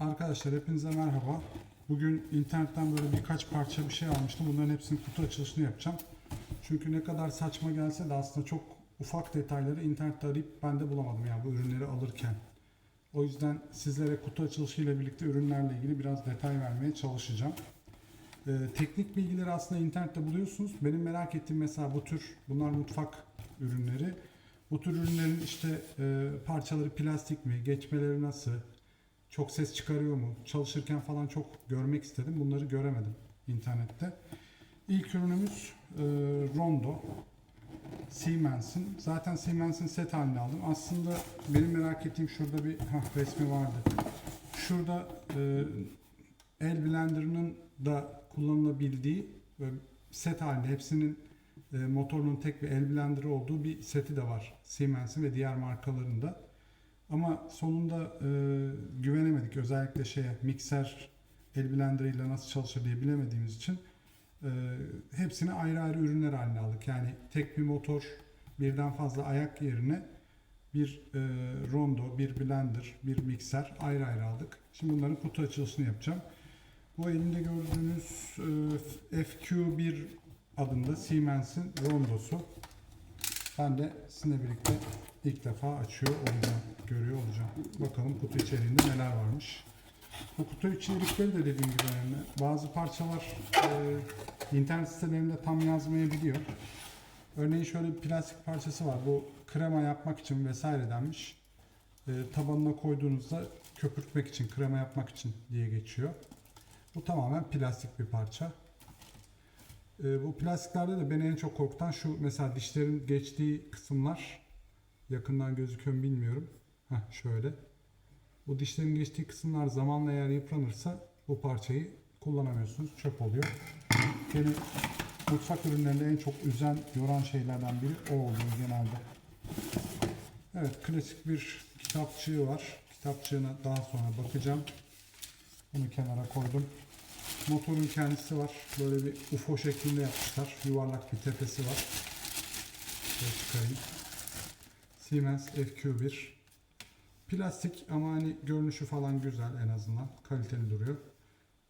Arkadaşlar hepinize merhaba. Bugün internetten böyle birkaç parça bir şey almıştım. Bunların hepsinin kutu açılışını yapacağım. Çünkü ne kadar saçma gelse de aslında çok ufak detayları internette arayıp ben de bulamadım yani bu ürünleri alırken. O yüzden sizlere kutu açılışıyla birlikte ürünlerle ilgili biraz detay vermeye çalışacağım. Ee, teknik bilgileri aslında internette buluyorsunuz. Benim merak ettiğim mesela bu tür, bunlar mutfak ürünleri. Bu tür ürünlerin işte e, parçaları plastik mi, geçmeleri nasıl, çok ses çıkarıyor mu, çalışırken falan çok görmek istedim. Bunları göremedim internette. İlk ürünümüz e, Rondo. Siemens'in. Zaten Siemens'in set halini aldım. Aslında benim merak ettiğim şurada bir hah, resmi vardı. Şurada e, el blenderının da kullanılabildiği ve set halinde hepsinin e, motorunun tek bir el blenderı olduğu bir seti de var. Siemens'in ve diğer markalarında. Ama sonunda e, güvenemedik. Özellikle şeye mikser el blenderıyla nasıl çalışır diye bilemediğimiz için e, hepsini ayrı ayrı ürünler haline aldık. Yani tek bir motor birden fazla ayak yerine bir e, rondo, bir blender, bir mikser ayrı ayrı aldık. Şimdi bunların kutu açılışını yapacağım. Bu elimde gördüğünüz e, FQ1 adında Siemens'in rondosu. Ben de sizinle birlikte ilk defa açıyor olacağım, görüyor olacağım. Bakalım kutu içeriğinde neler varmış. Bu kutu içerikleri de dediğim gibi önemli. Bazı parçalar e, internet sitelerinde tam yazmayabiliyor. Örneğin şöyle bir plastik parçası var. Bu krema yapmak için vesaire denmiş. E, tabanına koyduğunuzda köpürtmek için, krema yapmak için diye geçiyor. Bu tamamen plastik bir parça. E, bu plastiklerde de beni en çok korkutan şu mesela dişlerin geçtiği kısımlar yakından gözüküyor mu bilmiyorum. Heh, şöyle. Bu dişlerin geçtiği kısımlar zamanla eğer yıpranırsa bu parçayı kullanamıyorsunuz. Çöp oluyor. Beni mutfak ürünlerinde en çok üzen, yoran şeylerden biri o oluyor genelde. Evet, klasik bir kitapçığı var. Kitapçığına daha sonra bakacağım. Bunu kenara koydum. Motorun kendisi var. Böyle bir UFO şeklinde yapmışlar. Yuvarlak bir tepesi var. Şöyle çıkarayım. Siemens FQ1. Plastik ama hani görünüşü falan güzel en azından. Kaliteli duruyor.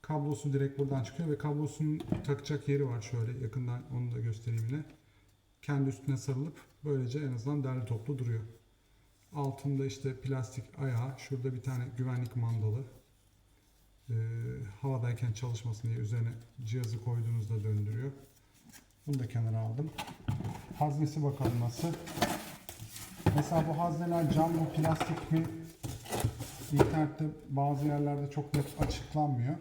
Kablosu direkt buradan çıkıyor ve kablosunun takacak yeri var şöyle yakından onu da göstereyim yine. Kendi üstüne sarılıp böylece en azından derli toplu duruyor. Altında işte plastik ayağı, şurada bir tane güvenlik mandalı. Ee, havadayken çalışmasın diye üzerine cihazı koyduğunuzda döndürüyor. Bunu da kenara aldım. Haznesi bakalım nasıl. Mesela bu hazneler cam mı plastik mi internette bazı yerlerde çok net açıklanmıyor.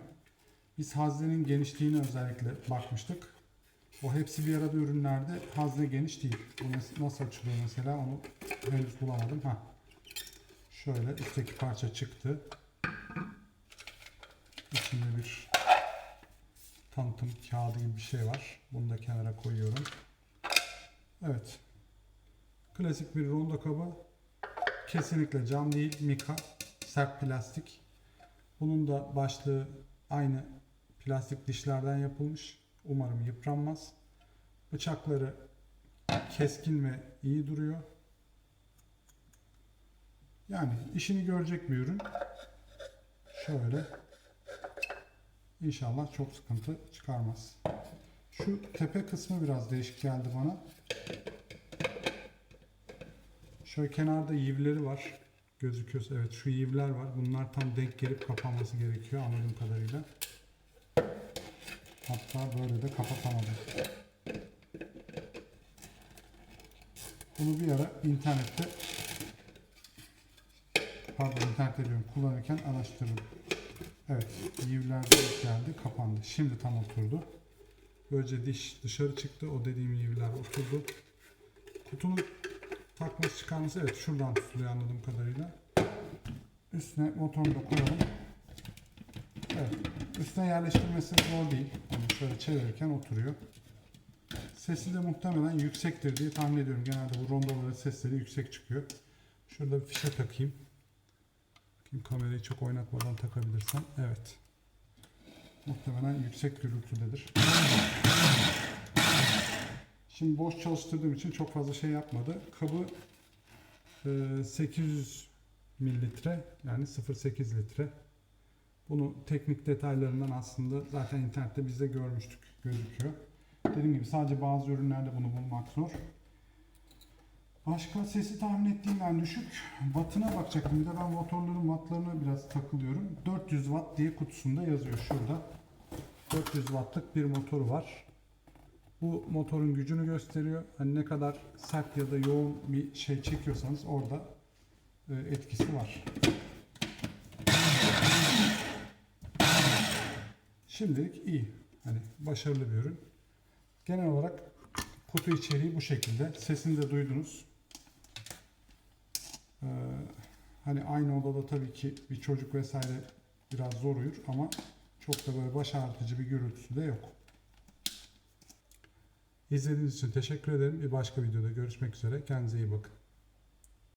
Biz haznenin genişliğine özellikle bakmıştık. O hepsi bir arada ürünlerde hazne geniş değil. Bu nas- nasıl açılıyor mesela onu henüz bulamadım. Ha. Şöyle üstteki parça çıktı. İçinde bir tanıtım kağıdı gibi bir şey var. Bunu da kenara koyuyorum. Evet. Klasik bir rondo kabı. Kesinlikle cam değil, mika, sert plastik. Bunun da başlığı aynı plastik dişlerden yapılmış. Umarım yıpranmaz. Bıçakları keskin ve iyi duruyor. Yani işini görecek bir ürün. Şöyle. İnşallah çok sıkıntı çıkarmaz. Şu tepe kısmı biraz değişik geldi bana. Şöyle kenarda yivleri var. Gözüküyorsa evet şu yivler var. Bunlar tam denk gelip kapanması gerekiyor anladığım kadarıyla. Hatta böyle de kapatamadım. Bunu bir ara internette pardon internette diyorum kullanırken araştırırım. Evet yivler geldi kapandı. Şimdi tam oturdu. Böylece diş dışarı çıktı. O dediğim yivler oturdu. Kutunun takması çıkarması evet şuradan tutuluyor anladığım kadarıyla. Üstüne motorunu da koyalım. Evet. Üstüne yerleştirmesi zor değil. Yani şöyle çevirirken oturuyor. Sesi de muhtemelen yüksektir diye tahmin ediyorum. Genelde bu rondoların sesleri yüksek çıkıyor. Şurada bir fişe takayım. Bakayım kamerayı çok oynatmadan takabilirsem. Evet. Muhtemelen yüksek gürültüdedir. Şimdi boş çalıştırdığım için çok fazla şey yapmadı. Kabı e, 800 mililitre yani 0.8 litre. Bunu teknik detaylarından aslında zaten internette biz de görmüştük gözüküyor. Dediğim gibi sadece bazı ürünlerde bunu bulmak zor. Başka sesi tahmin ettiğimden düşük. Wattına bakacaktım. Bir de ben motorların wattlarına biraz takılıyorum. 400 watt diye kutusunda yazıyor şurada. 400 wattlık bir motoru var. Bu motorun gücünü gösteriyor. Hani ne kadar sert ya da yoğun bir şey çekiyorsanız orada e, etkisi var. Şimdilik iyi. Hani başarılı bir ürün. Genel olarak kutu içeriği bu şekilde. Sesini de duydunuz. Ee, hani aynı odada tabii ki bir çocuk vesaire biraz zor uyur ama çok da böyle baş ağrıtıcı bir gürültüsü de yok. İzlediğiniz için teşekkür ederim. Bir başka videoda görüşmek üzere. Kendinize iyi bakın.